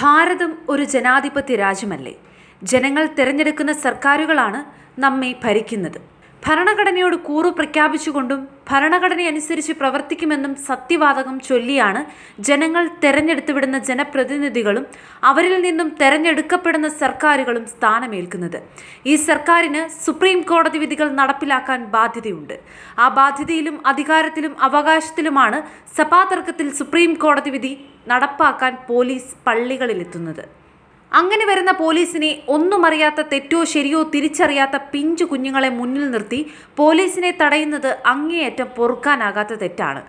ഭാരതം ഒരു ജനാധിപത്യ രാജ്യമല്ലേ? ജനങ്ങൾ തിരഞ്ഞെടുക്കുന്ന സർക്കാരുകളാണ് നമ്മെ ഭരിക്കുന്നത്. ഭരണഘടനയോട് കൂറു പ്രഖ്യാപിച്ചുകൊണ്ടും ഭരണഘടനയനുസരിച്ച് പ്രവർത്തിക്കുമെന്നും സത്യവാതകം ചൊല്ലിയാണ് ജനങ്ങൾ തെരഞ്ഞെടുത്തു വിടുന്ന ജനപ്രതിനിധികളും അവരിൽ നിന്നും തെരഞ്ഞെടുക്കപ്പെടുന്ന സർക്കാരുകളും സ്ഥാനമേൽക്കുന്നത്. ഈ സർക്കാരിന് സുപ്രീം കോടതി വിധികൾ നടപ്പിലാക്കാൻ ബാധ്യതയുണ്ട്. ആ ബാധ്യതയിലും അധികാരത്തിലും അവകാശത്തിലുമാണ് സഭാതർക്കത്തിൽ സുപ്രീം കോടതി വിധി നടപ്പാക്കാൻ പോലീസ് പള്ളികളിലെത്തുന്നത്. അങ്ങനെ വരുന്ന പോലീസിനെ ഒന്നും അറിയാത്ത തെറ്റോ ശരിയോ തിരിച്ചറിയാത്ത പിഞ്ചു കുഞ്ഞുങ്ങളെ മുന്നിൽ നിർത്തി പോലീസിനെ തടയുന്നത് അങ്ങേയറ്റം പൊറുക്കാനാകാത്ത തെറ്റാണ്.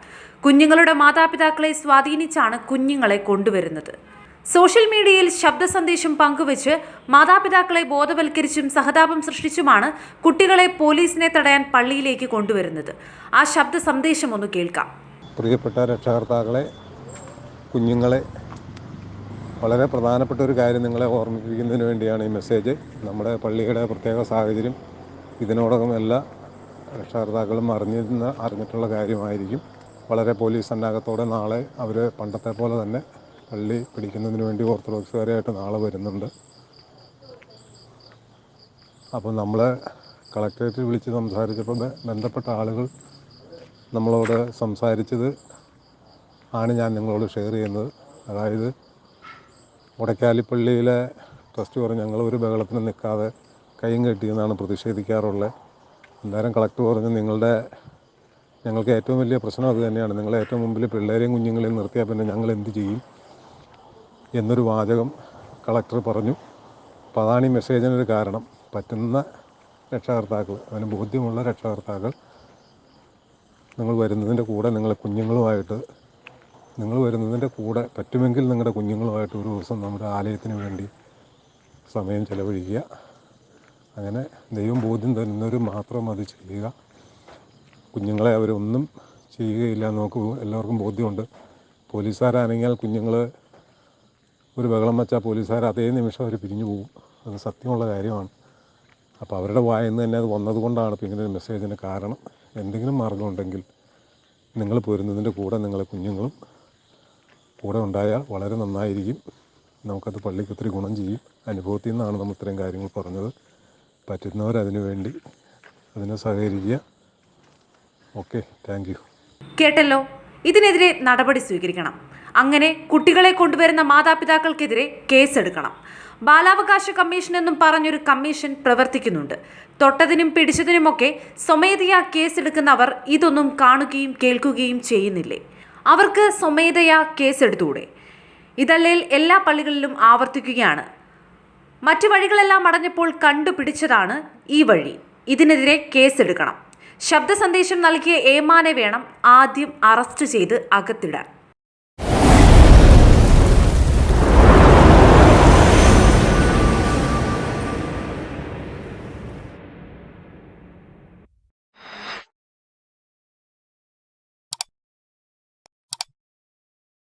കുഞ്ഞുങ്ങളുടെ മാതാപിതാക്കളെ സ്വാധീനിച്ചാണ് കുഞ്ഞുങ്ങളെ കൊണ്ടുവരുന്നത്. സോഷ്യൽ മീഡിയയിൽ ശബ്ദ സന്ദേശം പങ്കുവച്ച് മാതാപിതാക്കളെ ബോധവൽക്കരിച്ചും സഹതാപം സൃഷ്ടിച്ചുമാണ് കുട്ടികളെ പോലീസിനെ തടയാൻ പള്ളിയിലേക്ക് കൊണ്ടുവരുന്നത്. ആ ശബ്ദ സന്ദേശം ഒന്ന് കേൾക്കാം. പ്രിയപ്പെട്ട രക്ഷകർത്താക്കളെ കുഞ്ഞുങ്ങളെ വളരെ പ്രധാനപ്പെട്ട ഒരു കാര്യം നിങ്ങളെ ഓർമ്മിപ്പിക്കുന്നതിന് വേണ്ടിയാണ് ഈ മെസ്സേജ് നമ്മുടെ പള്ളിയുടെ പ്രത്യേക സാഹചര്യം ഇതിനോടകം എല്ലാ രക്ഷകർത്താക്കളും അറിഞ്ഞിരുന്ന അറിഞ്ഞിട്ടുള്ള കാര്യമായിരിക്കും. വളരെ പോലീസ് സന്നാഹത്തോടെ നാളെ അവർ പണ്ടത്തെ പോലെ തന്നെ പള്ളി പിടിക്കുന്നതിന് വേണ്ടി ഓർത്തഡോക്സുകാരായിട്ട് നാളെ വരുന്നുണ്ട്. അപ്പോൾ നമ്മളെ കളക്ടറേറ്റിൽ വിളിച്ച് സംസാരിച്ചപ്പോൾ ബന്ധപ്പെട്ട ആളുകൾ നമ്മളോട് സംസാരിച്ചത് ആണ് ഞാൻ നിങ്ങളോട് ഷെയർ ചെയ്യുന്നത്. അതായത് മുടക്കാലിപ്പള്ളിയിലെ ട്രസ്റ്റ് പറഞ്ഞു ഞങ്ങൾ ഒരു ബഹളത്തിന് നിൽക്കാതെ കൈയും കെട്ടിയെന്നാണ് പ്രതിഷേധിക്കാറുള്ളത് അന്നേരം കളക്ടർ പറഞ്ഞു നിങ്ങളുടെ ഞങ്ങൾക്ക് ഏറ്റവും വലിയ പ്രശ്നം അത് തന്നെയാണ്. നിങ്ങളെ ഏറ്റവും മുമ്പിൽ പിള്ളേരെയും കുഞ്ഞുങ്ങളെയും നിർത്തിയാൽ പിന്നെ ഞങ്ങൾ എന്ത് ചെയ്യും? എന്നൊരു വാചകം കളക്ടർ പറഞ്ഞു. അപ്പോൾ അതാണ് ഈ മെസ്സേജിനൊരു കാരണം. പറ്റുന്ന രക്ഷകർത്താക്കൾ അതിന് ബോധ്യമുള്ള രക്ഷകർത്താക്കൾ നിങ്ങൾ വരുന്നതിന്റെ കൂടെ നിങ്ങളെ കുഞ്ഞുങ്ങളുമായിട്ട് നിങ്ങൾ വരുന്നതിന്റെ കൂടെ പറ്റുമെങ്കിൽ നിങ്ങളുടെ കുഞ്ഞുങ്ങളുമായിട്ട് ഒരു ദിവസം നമ്മുടെ ആലയത്തിന് വേണ്ടി സമയം ചിലവഴിക്കുക. അങ്ങനെ ദൈവം ബോധ്യം തരുന്നവർ മാത്രം അത് ചെയ്യുക. കുഞ്ഞുങ്ങളെ അവരൊന്നും ചെയ്യുകയില്ല നമുക്ക് എല്ലാവർക്കും ബോധ്യമുണ്ട്. പോലീസുകാരാണെങ്കിൽ കുഞ്ഞുങ്ങൾ ഒരു ബഹളം വെച്ചാൽ പോലീസുകാർ അതേ നിമിഷം അവർ പിരിഞ്ഞു പോകും. അത് സത്യമുള്ള കാര്യമാണ്. അപ്പോൾ അവരുടെ വായിൽ നിന്ന് തന്നെ അത് വന്നതുകൊണ്ടാണ് ഇപ്പോൾ ഇങ്ങനെ ഒരു മെസ്സേജിന് കാരണം. എന്തെങ്കിലും മാർഗമുണ്ടെങ്കിൽ നിങ്ങൾ പോരുന്നതിന്റെ കൂടെ നിങ്ങളെ കുഞ്ഞുങ്ങളും കൂടെ ഉണ്ടായാൽ വളരെ നന്നായിരിക്കും. നമുക്കത് പള്ളിക്ക് ഒത്തിരി ഗുണം ചെയ്യും. അനുഭവത്തിൽ നിന്നാണ് നമ്മൾ ഇത്രയും കാര്യങ്ങൾ പറഞ്ഞത്. പറ്റുന്നവർ അതിനു വേണ്ടി അതിനെ സഹകരിക്കുക. ഓക്കെ താങ്ക് യു കേട്ടല്ലോ? ഇതിനെതിരെ നടപടി സ്വീകരിക്കണം. അങ്ങനെ കുട്ടികളെ കൊണ്ടുവരുന്ന മാതാപിതാക്കൾക്കെതിരെ കേസെടുക്കണം. ബാലാവകാശ കമ്മീഷൻ എന്നും പറഞ്ഞൊരു കമ്മീഷൻ പ്രവർത്തിക്കുന്നുണ്ട്. തൊട്ടതിനും പിടിച്ചതിനുമൊക്കെ സ്വമേധയാ കേസെടുക്കുന്നവർ ഇതൊന്നും കാണുകയും കേൾക്കുകയും ചെയ്യുന്നില്ലേ? അവർക്ക് സ്വമേധയാ കേസെടുത്തൂടെ. ഇതല്ലേൽ എല്ലാ പള്ളികളിലും ആവർത്തിക്കുകയാണ്. മറ്റു വഴികളെല്ലാം അടഞ്ഞപ്പോൾ കണ്ടുപിടിച്ചതാണ് ഈ വഴി. ഇതിനെതിരെ കേസെടുക്കണം. ശബ്ദ സന്ദേശം നൽകിയ ഏമാനെ വേണം ആദ്യം അറസ്റ്റ് ചെയ്ത് അകത്തിടാൻ.